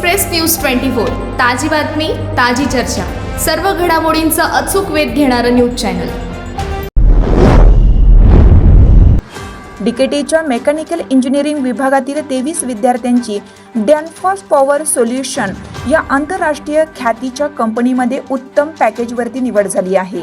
Express news twenty four. ताजी बातमी ताजी चर्चा. सर्व घडामोडींचा अचूक वेध घेणारं न्यूज चॅनल. डीकेटीच्या मेकॅनिकल इंजिनिअरिंग विभागातील तेवीस विद्यार्थ्यांची डॅनफॉस पॉवर सोल्युशन या आंतरराष्ट्रीय ख्यातीच्या कंपनीमध्ये उत्तम पॅकेजवरती निवड झाली आहे.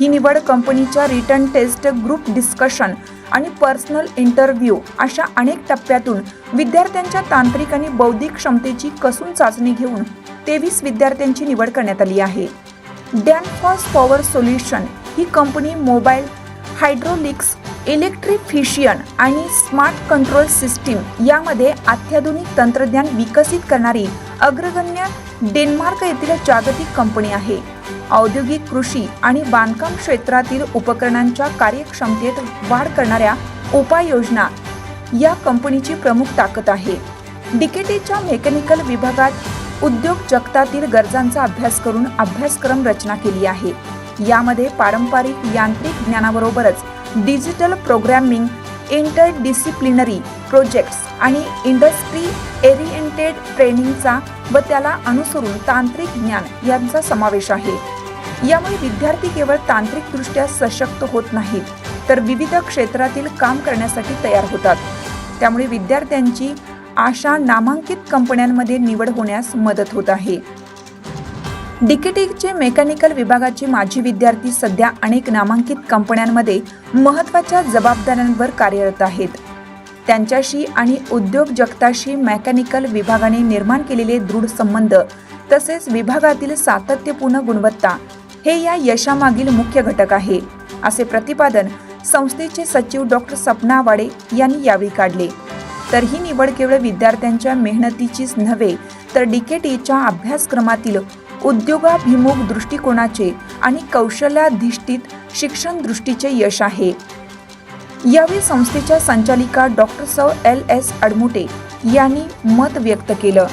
ही निवड कंपनीच्या रिटर्न टेस्ट ग्रुप डिस्कशन आणि पर्सनल इंटरव्ह्यू अशा अनेक टप्प्यातून विद्यार्थ्यांच्या तांत्रिक आणि बौद्धिक क्षमतेची कसून चाचणी घेऊन तेवीस विद्यार्थ्यांची निवड करण्यात आली आहे. डॅनफॉस पॉवर सोल्युशन ही कंपनी मोबाईल हायड्रोलिक्स इलेक्ट्रिफिशियन आणि स्मार्ट कंट्रोल सिस्टीम यामध्ये अत्याधुनिक तंत्रज्ञान विकसित करणारी अग्रगण्य डेन्मार्क येथील जागतिक कंपनी आहे. औद्योगिक कृषी आणि बांधकाम क्षेत्रातील उपकरणांच्या कार्यक्षमतेत वाढ करणाऱ्या उपाययोजना या कंपनीची प्रमुख ताकद आहे. डिकेटीच्या मेकॅनिकल विभागात उद्योग जगतातील गरजांचा अभ्यास करून अभ्यासक्रम रचना केली आहे. यामध्ये पारंपरिक यांत्रिक ज्ञानाबरोबरच digital programming interdisciplinary projects आणि इंडस्ट्री एरिएंटेड ट्रेनिंगचा व त्याला अनुसरून तांत्रिक ज्ञान यांचा समावेश आहे. यामुळे विद्यार्थी केवळ तांत्रिकदृष्ट्या सशक्त होत नाहीत तर विविध क्षेत्रातील काम करण्यासाठी तयार होतात. त्यामुळे विद्यार्थ्यांची आशा नामांकित कंपन्यांमध्ये निवड होण्यास मदत होत आहे. डिकेटीचे मेकॅनिकल विभागाचे माजी विद्यार्थी सध्या अनेक नामांकित कंपन्यांमध्ये महत्त्वाच्या जबाबदाऱ्यांवर कार्यरत आहेत. त्यांच्याशी आणि उद्योग जगताशी मेकॅनिकल विभागाने निर्माण केलेले दृढ संबंध तसेच विभागातील सातत्यपूर्ण गुणवत्ता हे या यशामागील मुख्य घटक आहे असे प्रतिपादन संस्थेचे सचिव डॉक्टर सपना वाडे यांनी यावेळी काढले. तर ही निवड केवळ विद्यार्थ्यांच्या मेहनतीचीच नव्हे तर डीकेटीच्या अभ्यासक्रमातील उद्योगाभिमुख दृष्टिकोनाचे आणि कौशल्याधिष्ठित शिक्षण दृष्टीचे यश आहे. यावेळी संस्थेच्या संचालिका डॉक्टर सौ एल एस अडमुटे यांनी मत व्यक्त केलं.